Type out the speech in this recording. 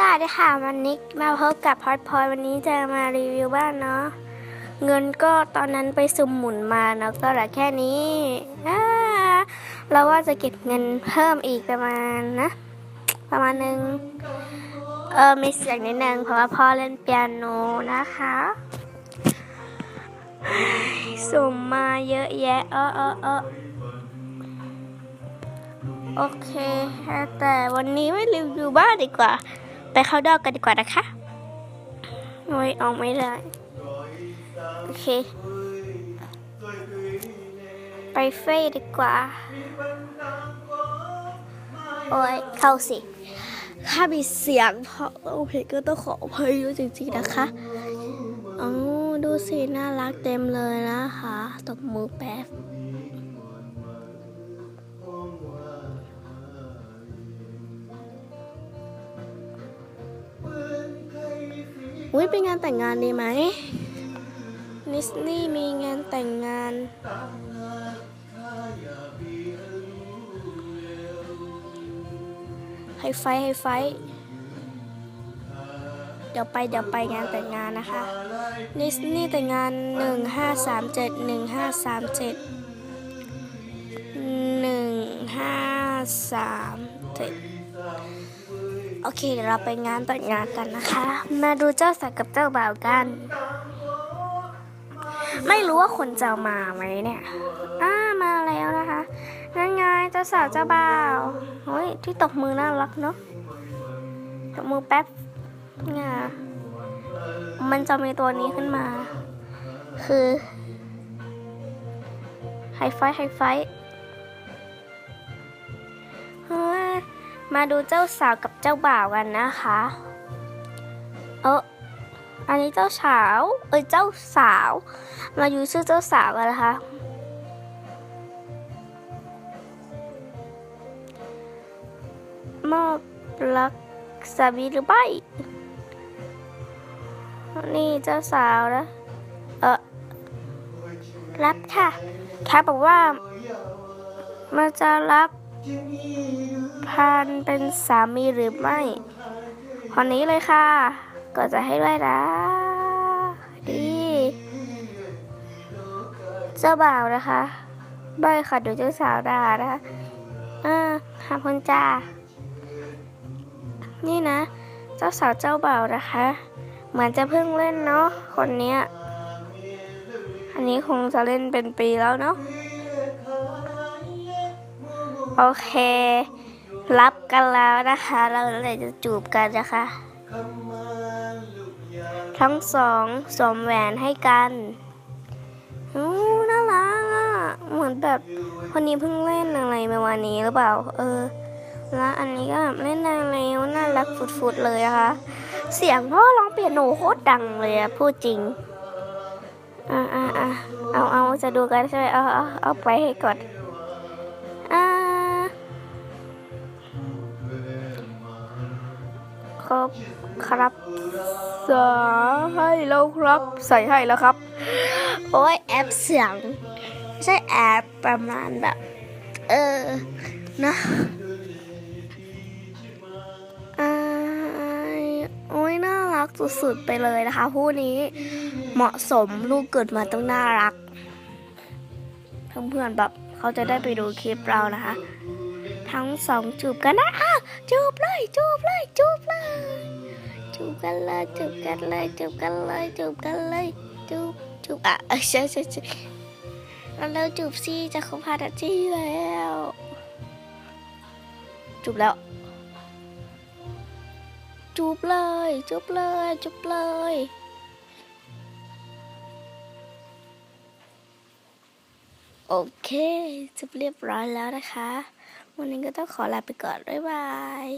สวัสดีค่ะวันนี้มาพบกับพอดพอยวันนี้จะมารีวิวบ้านเนาะเงินก็ตอนนั้นไปสุ่มหมุนมาเนาะก็เหลือแค่นี้เราว่าจะเก็บเงินเพิ่มอีกประมาณนะ ประมาณหนึ่งเออมีเสียงนิดนึงเพราะว่าพ่อเล่นเปียโนนะคะสุ่มมาเยอะแยะเออเออเออโอเค แต่วันนี้ไม่รีวิวบ้านดีกว่า ไปเข้าดอกกันดีกว่านะคะโอ้ยออกไม่ได้ โอเค ไปเฟ่ดีกว่า โอ้ยเข้าสิ ถ้ามีเสียงเพราะโอเคก็ต้องขออภัยด้วยจริงๆนะคะอ๋อดูสิ น่ารักเต็มเลยนะคะ ตบมือแป๊บ อุ้ยไปงานแต่งงานดีไหมนิสนี่มีงานแต่งงาน ให้ไฟให้ไฟ เดี๋ยวไปเดี๋ยวไปงานแต่งงานนะคะ นิสนี่แต่งงานหนึ่งห้าสามเจ็ดหนึ่งห้าสามเจ็ดหนึ่งห้าสามเจ็ด โอเคเดี๋ยวเราไปงานแต่งงานกันนะคะ มาดูเจ้าสาวกับเจ้าบ่าวกัน ไม่รู้ว่าคนจะมาไหมเนี่ยอ้ามาแล้วนะคะนั่นไงเจ้าสาวเจ้าบ่าวเฮ้ยที่ตบมือน่ารักเนาะตบมือแป๊บเนี่ยมันจะมีตัวนี้ขึ้นมา คือไฮไฟไฮไฟ มาดูเจ้าสาวกับเจ้าบ่าวกันนะคะ เอออันนี้เจ้าสาว เอ้ยเจ้าสาว มาอยู่ชื่อเจ้าสาวกันนะคะ มอบรักสามีหรือไม่นี่เจ้าสาวนะ เออรับค่ะแค่บอกว่ามาจะรับ พานเป็นสามีหรือไม่คนนี้เลยค่ะ ก็จะให้ด้วยนะ ดี เจ้าบ่าวนะคะใบค่ะดูเจ้าสาวด่านะคะอ่าขอบคุณจ้า นี่นะ เจ้าสาวเจ้าบ่าวนะคะ เหมือนจะเพิ่งเล่นเนาะคนเนี้ย อันนี้คงจะเล่นเป็นปีแล้วเนาะ โอเค รับกันแล้วนะคะ เราเลยจะจูบกันนะคะ ทั้งสองสวมแหวนให้กันอู้น่ารักอะเหมือนแบบคนนี้เพิ่งเล่นอะไรมาวันนี้หรือเปล่า เออ แล้วอันนี้ก็แบบเล่นนานแล้วน่ารักฟุดๆเลยนะคะ เสียงพ่อร้องเปียโนโคตรดังเลยอะพูดจริงอ่าอ่าอ่าเอาเอาจะดูกันใช่ไหมเอาเอาเอาไปให้ก่อน ครับครับใส่ให้แล้วครับ ใส่ให้แล้วครับ โอ้ยแอปเสียงไม่ใช่แอปประมาณแบบ เออนะอ่าโอ้ยน่ารักสุดๆไปเลยนะคะคู่นี้เหมาะสมลูกเกิดมาต้องน่ารักเพื่อนๆแบบเขาจะได้ไปดูคลิปเรานะคะ ทั้งสองจูบกันนะอ้าวจูบเลยจูบเลยจูบเลยจูบกันเลยจูบกันเลยจูบกันเลยจูบกันเลยจูบจูบอะใช่ใช่ใช่แล้วจูบสิจะคบห้านาทีแล้ว จูบแล้ว จูบเลยจูบเลยจูบเลยโอเคจูบเรียบร้อยแล้วนะคะ วันนี้ก็ต้องขอลาไปก่อน บ๊ายบาย